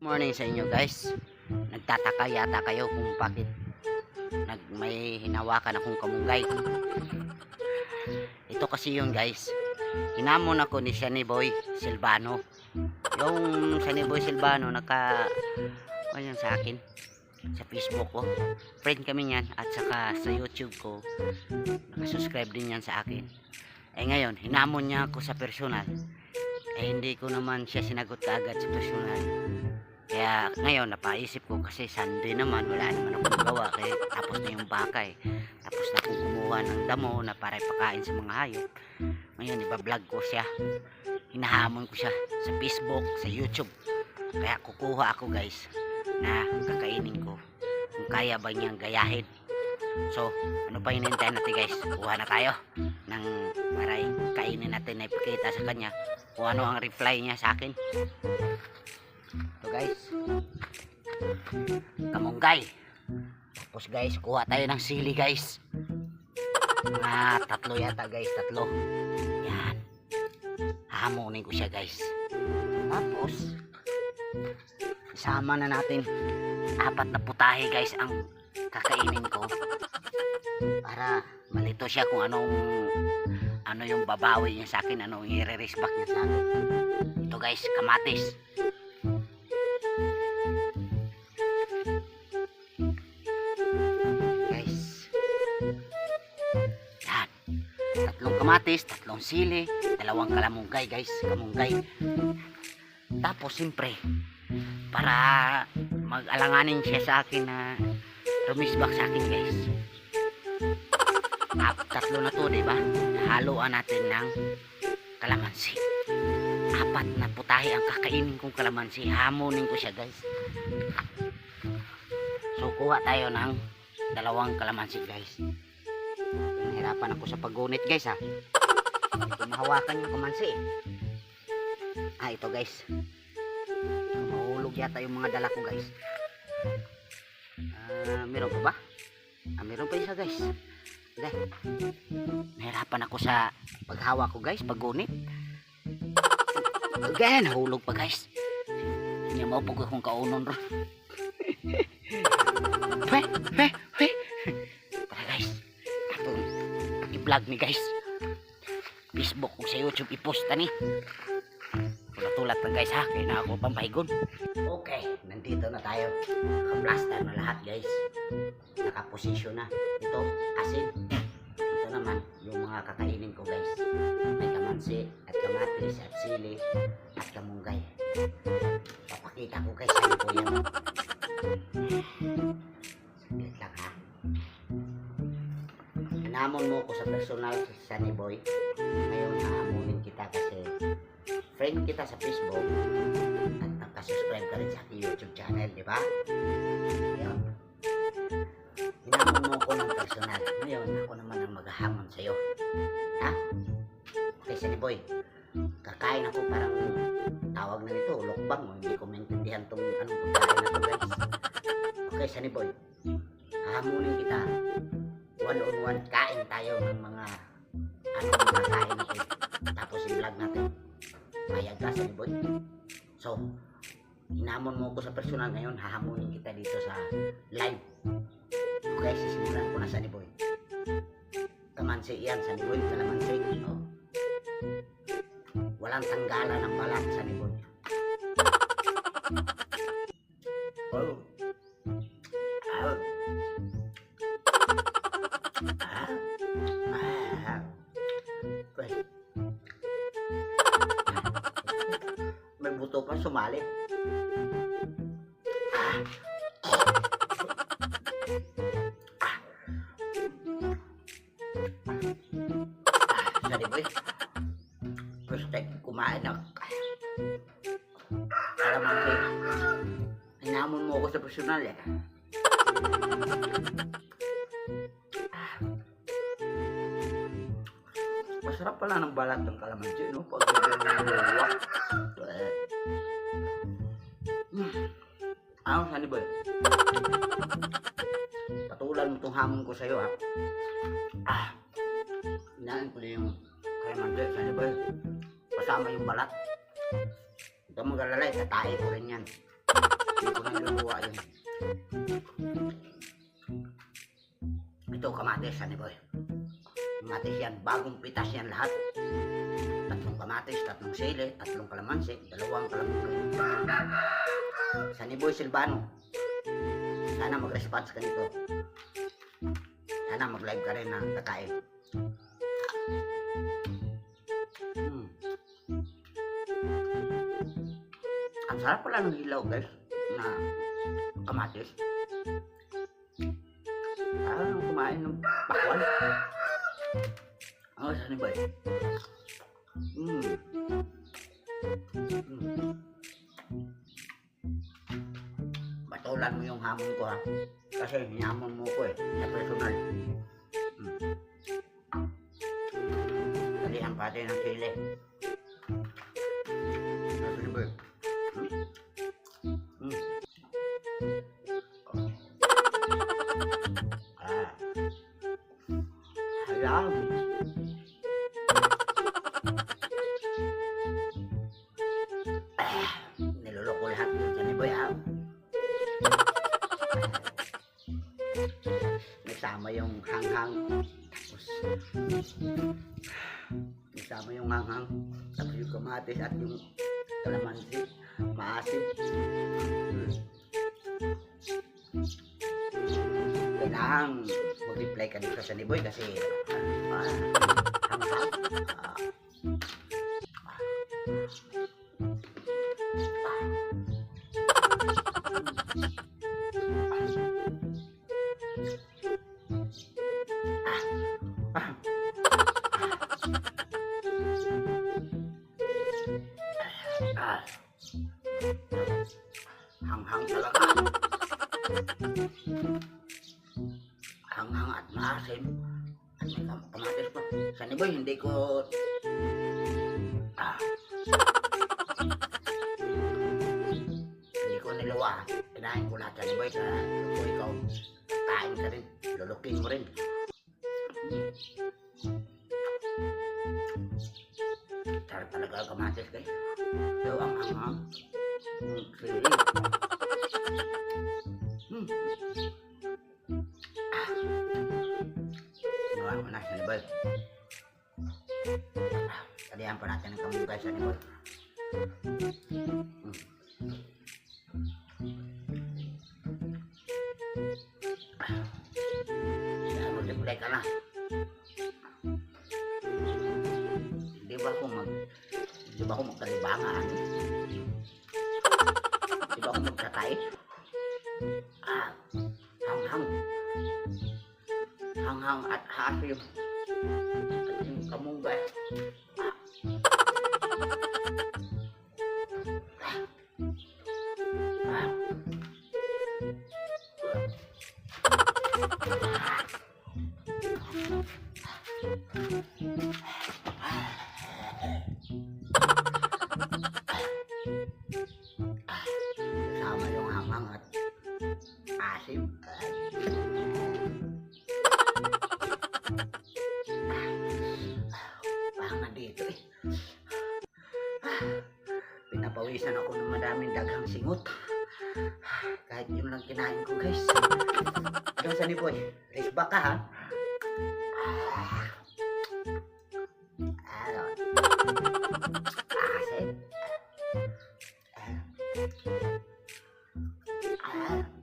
Morning sa inyo guys. Nagtataka yata kayo kung bakit nag may hinawakan akong kamunggay. Ito kasi yun guys. Hinamon ako ni Sunny Boy Silvano. Yung Sunny Boy Silvano naka ano sa akin sa Facebook ko. Friend kami niyan at saka sa YouTube ko. Nakasubscribe din yan sa akin. Eh ngayon, hinamon niya ako sa personal. Eh hindi ko naman siya sinagot kaagad sa personal. Kaya ngayon napaisip ko kasi Sunday naman wala naman akong magawa kaya tapos na yung baka eh. Tapos na akong kumuha ng damo na para ipakain sa mga hayop. Ngayon iba-vlog ko siya. Hinahamon ko siya sa Facebook, sa YouTube. Kaya kukuha ako guys na kakainin ko. Kung kaya ba niyang gayahin. So, ano pa hinihintay natin guys? Kuha na tayo ng para kainin natin na ipakita sa kanya kung ano ang reply niya sa akin. Ito guys. Kamunggay. Tapos guys, kuha tayo ng sili guys. Mga tatlo yata guys, tatlo. Yan. Hahamunin ko siya guys. Tapos, isama na natin apat na putahe guys ang kakainin ko para malito siya kung anong ano yung babawi niya sa akin, anong i-raise back niya sa akin. Ito guys, kamatis. Kamatis, tatlong sili, dalawang kalamunggay guys, kamunggay. Tapos siyempre, para mag-alanganin siya sa akin na rumisbak sa akin guys. Ap, tatlo na to, di ba? Haluan natin ng kalamansi. Apat na putahe ang kakainin kong kalamansi. Hamunin ko siya, guys. So, kuha tayo ng dalawang kalamansi, guys. Nahirapan ako sa paggunit, guys, ha. Ito mahawakan yung kalamansi. eh. Ah, ito, guys. Mahulog yata yung mga dala ko, guys. Ah, meron pa ba? Ah, meron pa isa, guys. Guys, nahirapan ako sa paghawak ko guys, paggunit. Again, nahulog pa guys. Hindi mo po kung kaunon ro. Fe, fe, fe. I-vlog ni guys. Facebook kung sa YouTube i-post ni. Tulat-tulat na guys ha, kaya na ako pampahigon. Okay, nandito na tayo. Naka-blaster na lahat guys. Nakaposisyon na. Ito, asin. Ito naman, yung mga kakainin ko guys. May kamansi, at kamatis, at sili, at kamunggay. Papakita ko guys sa'yo po yan. Hinamon mo ko sa personal sa Sunny Boy. Ngayon, hahamunin kita kasi friend kita sa Facebook at nakasubscribe ka rin sa aking YouTube channel, di ba? Ayun. Hinamon mo ko ng personal. Ngayon, ako naman ang maghahamon sa'yo. Ha? Okay, Sunny Boy. Kakain ako parang tawag na nito, lokbang. O, hindi ko maintindihan tong anong pagkain na to, guys. Okay, Sunny Boy. Hahamunin kita. One, kain tayo ng mga anong kakain natin. Tapos i-vlog natin. Payag ka, Sunny Boy. So, hinamon mo ko sa personal ngayon, hahamunin kita dito sa live. Okay, sisimulan ko na Sunny Boy. Kamansi yan, Sunny Boy, kalamansi. Oh. Walang tanggalan ng balat, Sunny Boy. Boy. First time kumain ng kalamansi. Hinamon mo ako sa personal eh. Masarap pala ng balat ng kalamansi, no? Pag niluluwa. Hmm. Ano, sani boy? Patulan mo itong hamon ko sa'yo, ha? Ah. Inain ko na yung kalamansi, sani boy. Kasama yung balat. Huwag kang mag-alala, tatae ko rin yan. luwa yun. Ito kamatis, Sunny Boy. Kamatis yan, bagong pitas yan lahat. Tatlong kamatis, tatlong sili, tatlong kalamansi, dalawang kalamansi. Sunny Boy Silvano. Sana mag-response ka nito. Sana mag-live ka rin na kakain. Hmm. Ang sarap pala ng hilaw guys na kamatis. Parang kumain ng pakwan. Ang saan ba eh? Hmm. Hmm. Batulan mo yung hamon ko ha. Kasi hinamon mo ko eh. Sa personal. Hmm. Dalihan pati ng sili. Eh? Hmm. Ah. Alam. Nagsama yung hanghang. Tapos yung kamatis at yung kalamansi. Maasim. Hmm. Kailangan mag-reply ka dito sa ni Boy kasi ah, hanghang. Ah, ah. Hanghang talaga. Hanghang at maasim. At may kam- kamatis pa. Sa ni Boy, hindi ko... Ah. Hindi ko niluwa. Kinain ko lahat sa ni Boy. Kaya kung ikaw, kain ka rin. Lulukin mo rin. Sarap talaga kamatis guys. So, ang hanghang. Hmm, sili. Hmm. Ah. Gawa mo na sa nibol. Ah, Talihan pa natin ang kamugay sa nibol. Hmm. Ah. Mag-reply ka na. Hindi ba ako magkalibangan? Di ba ako magkatay? Ah, hanghang. Hanghang at hasim. Pinapawisan ako ng madaming daghang singot. Kahit yun lang kinain ko guys. Hanggang sa ni Boy. Race back ha. Ano? Asim. Ah. Alam